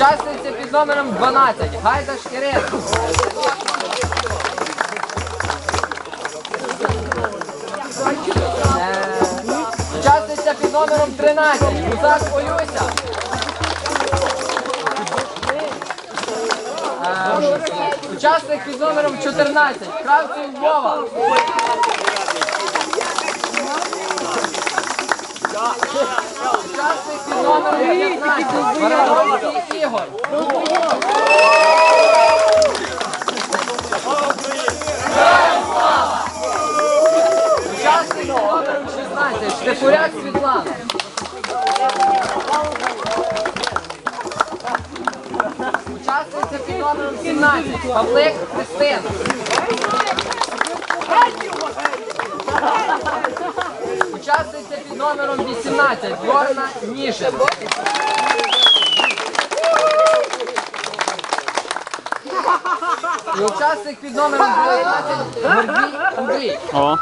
Учасниця під номером 12. Гайдаш Ірина. Е, Учасниця під номером 13. Гузак Олюся. Е, Учасник під номером 14. Кравців Вова. Під номером 15. Барановський Ігор. Учасник під номером 16. Штепуряк. Учасниця під номером 17. Павлик Христина. Учасниця під номером 18. Горна Ніжин. І учасник під номером 19. Гордій Андрій. О.